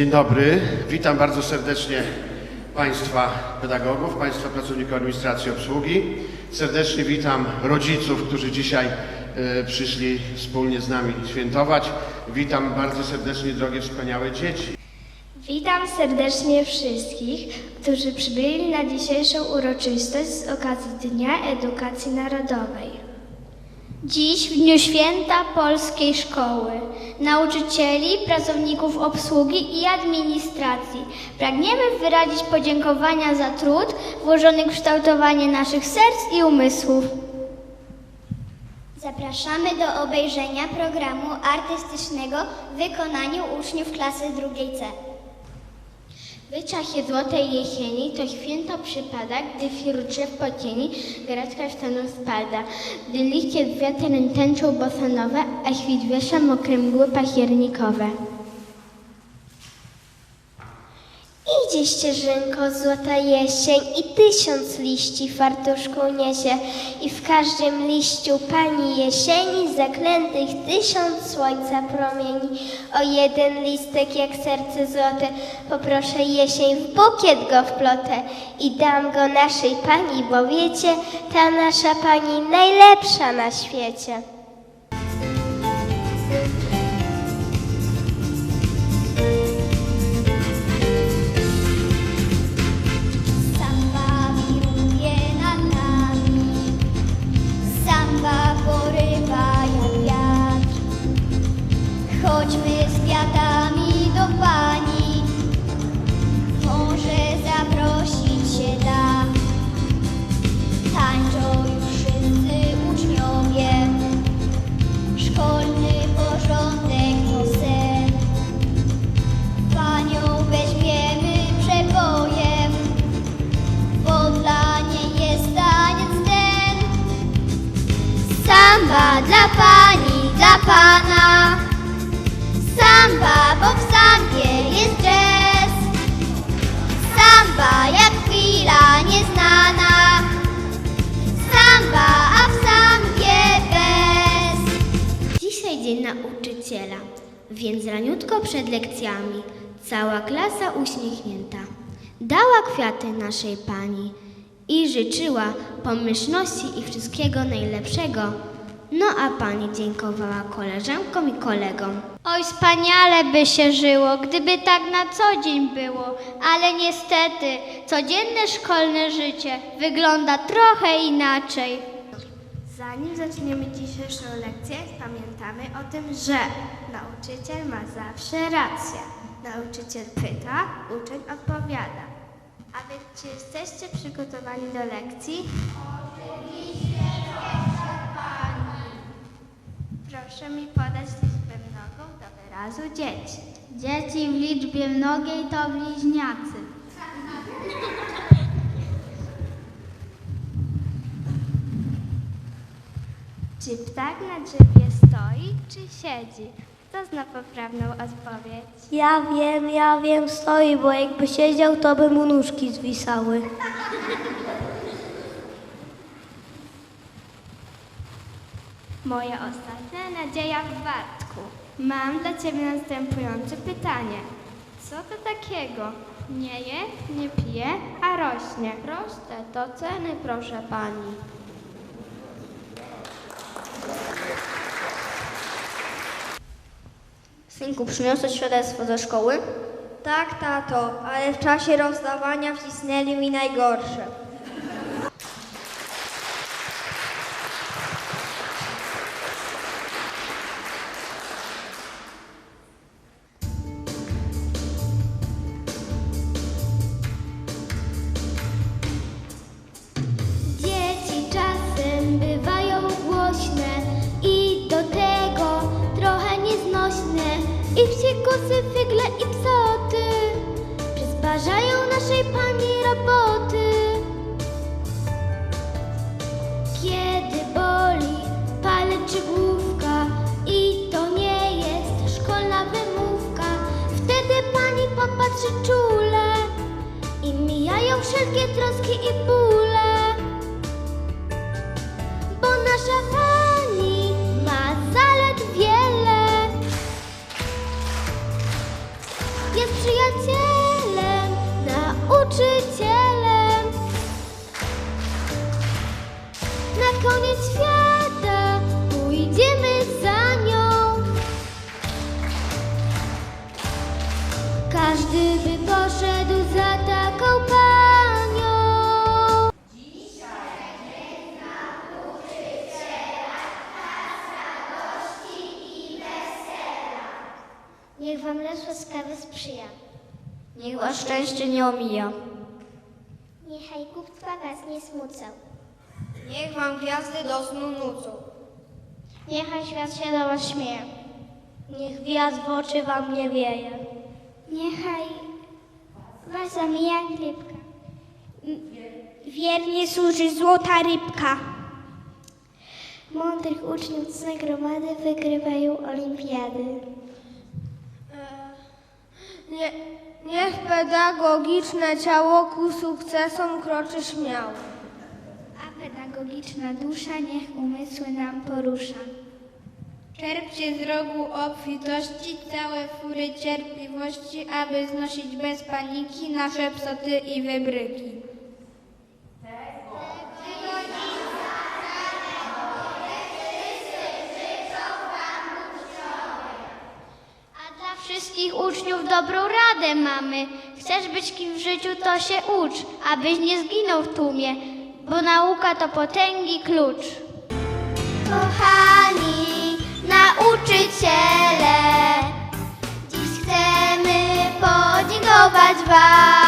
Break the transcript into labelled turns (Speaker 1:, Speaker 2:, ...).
Speaker 1: Dzień dobry, witam bardzo serdecznie Państwa pedagogów, Państwa pracowników administracji obsługi. Serdecznie witam rodziców, którzy dzisiaj e, przyszli wspólnie z nami świętować. Witam bardzo serdecznie drogie, wspaniałe dzieci.
Speaker 2: Witam serdecznie wszystkich, którzy przybyli na dzisiejszą uroczystość z okazji Dnia Edukacji Narodowej. Dziś, w Dniu Święta Polskiej Szkoły, nauczycieli, pracowników obsługi i administracji, pragniemy wyrazić podziękowania za trud włożony w kształtowanie naszych serc i umysłów.
Speaker 3: Zapraszamy do obejrzenia programu artystycznego w wykonaniu uczniów klasy drugiej C.
Speaker 2: Wyczachy złotej jesieni to święto przypada, gdy wśród drzew po cieni grać kasztanów spada. Gdy liście z wiatrem tęczą bosanowe, a świt wiesza mokre mgły październikowe.
Speaker 3: Idzie ścieżynko złota jesień i tysiąc liści fartuszku niesie i w każdym liściu pani jesieni zaklętych tysiąc słońca promieni. O jeden listek jak serce złote poproszę jesień w bukiet go wplotę i dam go naszej pani, bo wiecie, ta nasza pani najlepsza na świecie. Chodźmy z kwiatami do pani, może zaprosić się da. Tańczą już wszyscy uczniowie, szkolny porządek to sen. Panią weźmiemy przebojem, bo dla niej jest taniec ten. Samba dla pani, dla pana. Samba, bo w sambie jest jazz. Samba jak chwila nieznana. Samba, a w sambie bez.
Speaker 2: Dzisiaj dzień nauczyciela, więc raniutko przed lekcjami cała klasa uśmiechnięta dała kwiaty naszej pani i życzyła pomyślności i wszystkiego najlepszego. No a pani dziękowała koleżankom i kolegom.
Speaker 3: Oj, wspaniale by się żyło, gdyby tak na co dzień było, ale niestety codzienne szkolne życie wygląda trochę inaczej.
Speaker 2: Zanim zaczniemy dzisiejszą lekcję, pamiętamy o tym, że nauczyciel ma zawsze rację. Nauczyciel pyta, uczeń odpowiada. A więc czy jesteście przygotowani do lekcji? Proszę mi podać liczbę mnogą do wyrazu dzieci. Dzieci w liczbie mnogiej to bliźniacy. Czy ptak na drzewie stoi, czy siedzi? Kto zna poprawną odpowiedź?
Speaker 4: Ja wiem, ja wiem, stoi, bo jakby siedział, to by mu nóżki zwisały.
Speaker 2: Moja ostatnia nadzieja w Bartku. Mam dla Ciebie następujące pytanie. Co to takiego? Nie je, nie pije, a rośnie. Proste to ceny, proszę Pani.
Speaker 5: Synku, przyniosłeś świadectwo ze szkoły?
Speaker 4: Tak, tato, ale w czasie rozdawania wcisnęli mi najgorsze.
Speaker 3: I wściekłosy, figle i psoty przysparzają naszej pani roboty. Kiedy boli palec czy główka i to nie jest szkolna wymówka, wtedy pani popatrzy czule i mijają wszelkie troski i bóle. Wam los łaskawy sprzyja.
Speaker 5: Niech was szczęście nie omija.
Speaker 3: Niechaj głupstwa was nie smucą.
Speaker 6: Niech wam gwiazdy do snu nucą.
Speaker 3: Niechaj świat się do was śmieje.
Speaker 6: Niech wiatr w oczy wam nie wieje.
Speaker 3: Niechaj was zamija grypka. Wiernie służy złota rybka. Mądrych uczniów z nagromady wygrywają olimpiady.
Speaker 6: Nie, niech pedagogiczne ciało ku sukcesom kroczy śmiało.
Speaker 3: A pedagogiczna dusza niech umysły nam porusza.
Speaker 2: Czerpcie z rogu obfitości całe fury cierpliwości, aby znosić bez paniki nasze psoty i wybryki.
Speaker 3: A dla wszystkich uczniów dobrą radę mamy. Chcesz być kim w życiu, to się ucz, abyś nie zginął w tłumie, bo nauka to potęgi klucz. Kochani nauczyciele, dziś chcemy podziękować Wam